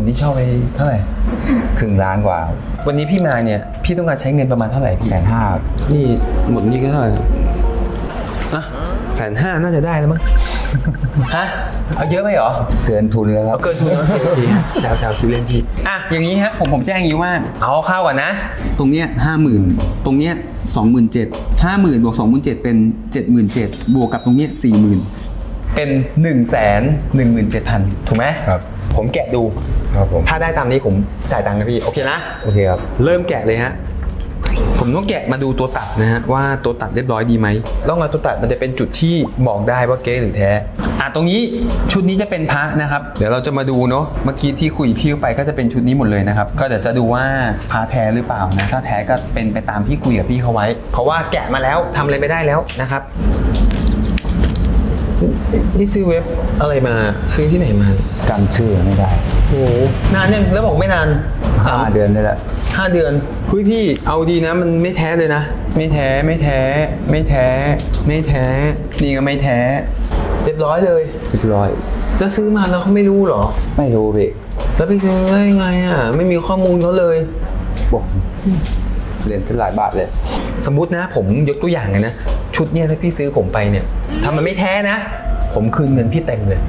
ดนี้เช่าไปเท่าไหร่ครึ่งล้านกว่าวันนี้พี่มาเนี่ยพี่ต้องการใช้เงินประมาณเท่าไหร่พี่แสนห้านี่หมดนี้ก็เท่าไหร่อะแสนห้าน่าจะได้แล้วมั้งฮะเอาเยอะไหมเหรอเกินทุนแล้วครัเอาบเกินทุนแล้วโอเคแซวแซวคือเล่นพี่อะอย่างนี้ฮะผมผมแจ้งอย่างนี้ว่า เอาข้าวก่อนนะ ตรงเนี้ยห้าหมื่นตรงเนี้ยสองหมื่นเจ็ดห้าหมื่นบวกสองหมื่นเจ็ดเป็นเจ็ดหมื่นเจ็ดบวกกับตรงเนี้ยสี่หมื่นเป็นหนึ่งแสนหนึ่งหมื่นเจ็ดพันถูกไหมครับ ผมแกะดู ครับผม ถ้าได้ตามนี้ผมจ่ายตังค์นะพี่โอเคนะโอเคครับ เริ่มแกะเลยฮะผมต้องแกะมาดูตัวตัดนะฮะว่าตัวตัดเรียบร้อยดีไหมร่องรอยตัวตัดมันจะเป็นจุดที่บอกได้ว่าเก๊หรือแท้อะตรงนี้ชุดนี้จะเป็นพระนะครับ เดี๋ยวเราจะมาดูเนาะเมื่อกี้ที่คุยพี่ไปก็จะเป็นชุดนี้หมดเลยนะครับก็เดี๋ยวจะดูว่าพระแท้หรือเปล่านะถ้าแท้ก็เป็นไปตามที่คุยกับพี่เขาไว้ เพราะว่าแกะมาแล้วทำอะไรไม่ได้แล้วนะครับนี่ซื้อเว็บอะไรมาซื้อที่ไหนมาจำชื่อไม่ได้โอ้โหนานยังแล้วบอกไม่นานห้าเดือนนี่แหละห้าเดือนคุยพี่เอาดีนะ มันไม่แท้เลยนะ ไม่แท้ไม่แท้ ไม่แท้ ไม่แท้นี่ก็ไม่แท้เรียบร้อยเลยเรียบร้อยแล้วซื้อมาแล้วเขาไม่รู้เหรอ ไม่รู้พี่แล้วไปซื้อได้ยังไงอะไม่มีข้อมูลเขาเลยบอกเหรียญจะหลายบาทเลย สมมุตินะ ผมยกตัวอย่างเลยนะ ชุดเนี้ยถ้าพี่ซื้อผมไปเนี่ยถ้ามันไม่แท้นะ ผมคืนเงินพี่เต็มเลย